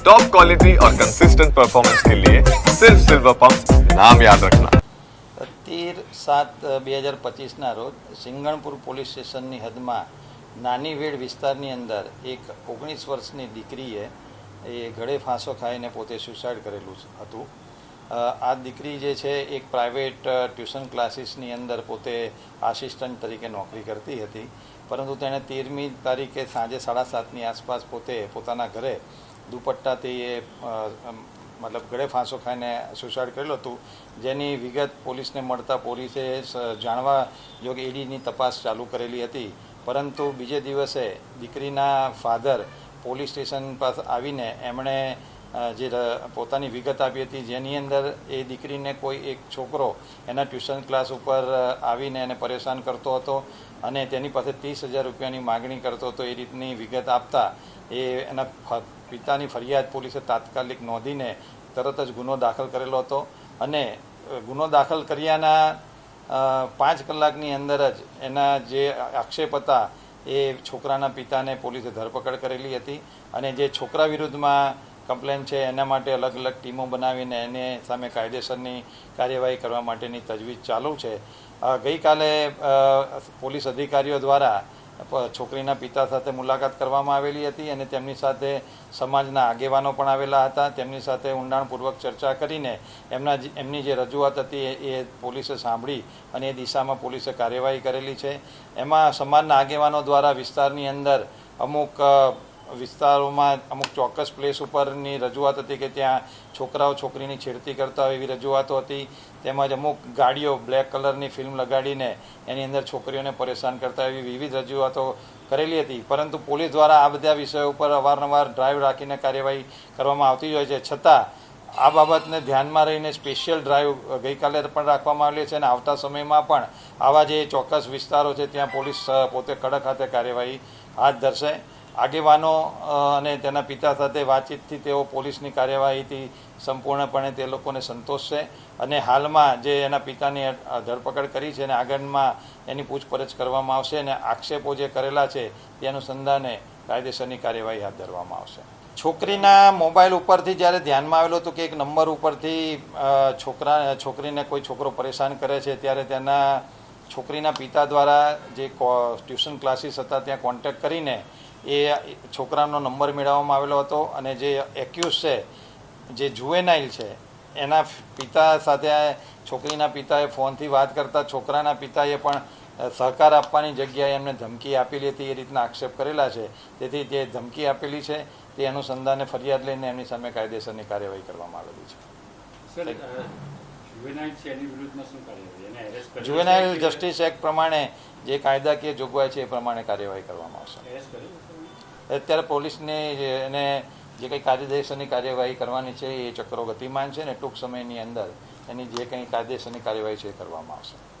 Top quality और consistent performance के लिए सिर्फ सिल्वर पंप नाम याद रखना તેર સાત બે હજાર પચીસના રોજ સિંગણપુર પોલીસ સ્ટેશનની હદમાં નાની વેડ વિસ્તારની અંદર એક ઓગણીસ વર્ષની દીકરીએ એ ગળે ફાંસો ખાઈને પોતે સુસાઇડ કરેલું હતું અ, આ દીકરી જે છે એક પ્રાઇવેટ ટ્યુશન ક્લાસીસની અંદર પોતે આસિસ્ટન્ટ તરીકે નોકરી કરતી હતી પરંતુ તેણે તેરમી તારીખે સાંજે સાડા સાતની આસપાસ પોતે પોતાના ઘરે દુપટ્ટાથી એ મતલબ ગળે ફાંસો ખાઈને સુસાઇડ કરેલું હતું. જેની વિગત પોલીસને મળતા પોલીસે જાણવા યોગ ઈડીની તપાસ ચાલુ કરેલી હતી. પરંતુ બીજે દિવસે દીકરીના ફાધર પોલીસ સ્ટેશન પાસે આવીને એમણે જે પોતાની વિગત આપી હતી, જેની અંદર એ દીકરીને કોઈ એક છોકરો એના ટ્યુશન ક્લાસ ઉપર આવીને એને પરેશાન કરતો હતો અને તેની પાસે ત્રીસ હજાર રૂપિયાની માગણી કરતો હતો. એ રીતની વિગત આપતા એ એના પિતાની ફરિયાદ પોલીસે તાત્કાલિક નોંધીને તરત જ ગુનો દાખલ કરેલો હતો અને ગુનો દાખલ કર્યાના પાંચ કલાકની અંદર જ એના જે આક્ષેપ હતા એ છોકરાના પિતાને પોલીસે ધરપકડ કરેલી હતી અને જે છોકરા વિરુદ્ધમાં કમ્પ્લેન છે એના માટે અલગ અલગ ટીમો બનાવીને એને સામે કાયદેસરની કાર્યવાહી કરવા માટેની તજવીજ ચાલુ છે. ગઈકાલે પોલીસ અધિકારીઓ દ્વારા છોકરીના પિતા સાથે મુલાકાત કરવામાં આવેલી હતી અને તેમની સાથે સમાજના આગેવાનો પણ આવેલા હતા. તેમની સાથે ઊંડાણપૂર્વક ચર્ચા કરીને એમના એમની જે રજૂઆત હતી એ પોલીસે સાંભળી અને એ દિશામાં પોલીસે કાર્યવાહી કરેલી છે. એમાં સમાજના આગેવાનો દ્વારા વિસ્તારની અંદર અમુક વિસ્તારોમાં અમુક ચોક્કસ પ્લેસ ઉપરની રજૂઆત હતી કે ત્યાં છોકરાઓ છોકરીની છેડતી કરતા હોય એવી રજૂઆતો હતી. તેમજ અમુક ગાડીઓ બ્લેક કલરની ફિલ્મ લગાડીને એની અંદર છોકરીઓને પરેશાન કરતા એવી વિવિધ રજૂઆતો કરેલી હતી. પરંતુ પોલીસ દ્વારા આ બધા વિષયો ઉપર અવારનવાર ડ્રાઈવ રાખીને કાર્યવાહી કરવામાં આવતી હોય છે. છતાં, આ બાબતને ધ્યાનમાં રહીને સ્પેશિયલ ડ્રાઈવ ગઈકાલે પણ રાખવામાં આવેલી છે અને આવતા સમયમાં પણ આવા જે ચોક્કસ વિસ્તારો છે, ત્યાં પોલીસ પોતે કડક હાથે કાર્યવાહી હાથ ધરશે. આગેવાનો અને તેના પિતા સાથે વાતચીતથી તેઓ પોલીસની કાર્યવાહીથી સંપૂર્ણપણે તે લોકોને સંતોષ છે. અને હાલમાં જે એના પિતાની ધરપકડ કરી છે અને આગળમાં એની પૂછપરછ કરવામાં આવશે અને આક્ષેપો જે કરેલા છે તે અનુસંધાને કાયદેસરની કાર્યવાહી હાથ ધરવામાં આવશે. છોકરીના મોબાઈલ ઉપરથી જ્યારે ધ્યાનમાં આવેલો હતું કે એક નંબર ઉપરથી છોકરા, છોકરીને કોઈ છોકરો પરેશાન કરે છે, ત્યારે તેના છોકરીના પિતા દ્વારા જે ટ્યુશન ક્લાસીસ હતા, ત્યાં કોન્ટેક્ટ કરીને એ છોકરાનો નંબર મેળવવામાં આવેલો હતો અને જે એક્યુઝ છે જે જુએનાઇલ છે એના પિતા સાથે છોકરીના પિતાએ ફોનથી વાત કરતા છોકરાના પિતાએ પણ સહકાર આપવાની જગ્યાએ એમને ધમકી આપેલી હતી એ રીતના આક્ષેપ કરેલા છે. તેથી જે ધમકી આપેલી છે તે અનુસંધાને ફરિયાદ લઈને એમની સામે કાયદેસરની કાર્યવાહી કરવામાં આવેલી છે. જુવેનાઇલ જસ્ટિસ એક્ટ પ્રમાણે જે કાયદાકીય જોગવાઈ છે એ પ્રમાણે કાર્યવાહી કરવામાં આવશે. અત્યારે પોલીસને એને જે કંઈ કાયદેસરની કાર્યવાહી કરવાની છે એ ચક્રો ગતિમાન છે ને ટૂંક સમયની અંદર એની જે કંઈ કાયદેસરની કાર્યવાહી છે એ કરવામાં આવશે.